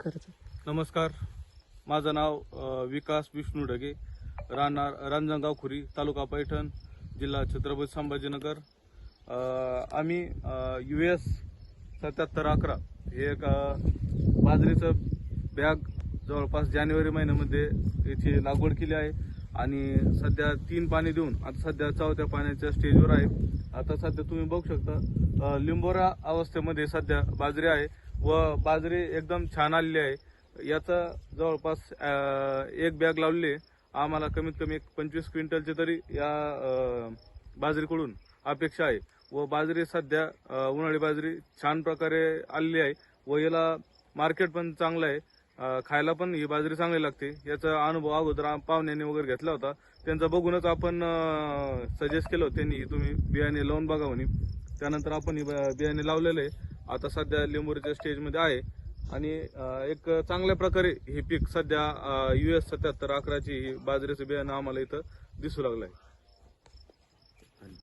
करतो. नमस्कार. माझं नाव विकास विष्णू ढगे राहणार रांजणगाव खुरी तालुका पैठण जिल्हा छत्रपती संभाजीनगर. आम्ही यू एस सत्याहत्तर अकरा हे एक बाजरीचं बॅग जवळपास जानेवारी महिन्यामध्ये याची लागवड केली आहे आणि सध्या तीन पाणी देऊन आता सध्या चौथ्या पाण्याच्या स्टेजवर आहे. आता सध्या तुम्ही बघू शकता लिंबोरा अवस्थेमध्ये सध्या बाजरी आहे. व बाजरी एकदम छान आलेली आहे. याचा जवळपास एक बॅग लावली. आम्हाला कमीत कमी एक पंचवीस क्विंटलची तरी या बाजरीकडून अपेक्षा आहे. व बाजरी सध्या उन्हाळी बाजरी छान प्रकारे आलेली आहे. व याला मार्केट पण चांगलं आहे. खायला पण ही बाजरी चांगली लागते. याचा अनुभव अगोदर पाहुण्यांनी वगैरे घेतला होता. त्यांचा बघूनच आपण सजेस्ट केलं होतं. त्यांनी तुम्ही बियाणे लावून बघा म्हणे. त्यानंतर आपण ही ब- बियाणे लावलेलं आहे. आता सध्या लिंबोरीच्या स्टेजमध्ये आहे. आणि एक चांगल्या प्रकारे हे पीक सध्या यू एस सत्याहत्तर अकराची ही बाजरीचं बियाणं आम्हाला इथं दिसू लागलं आहे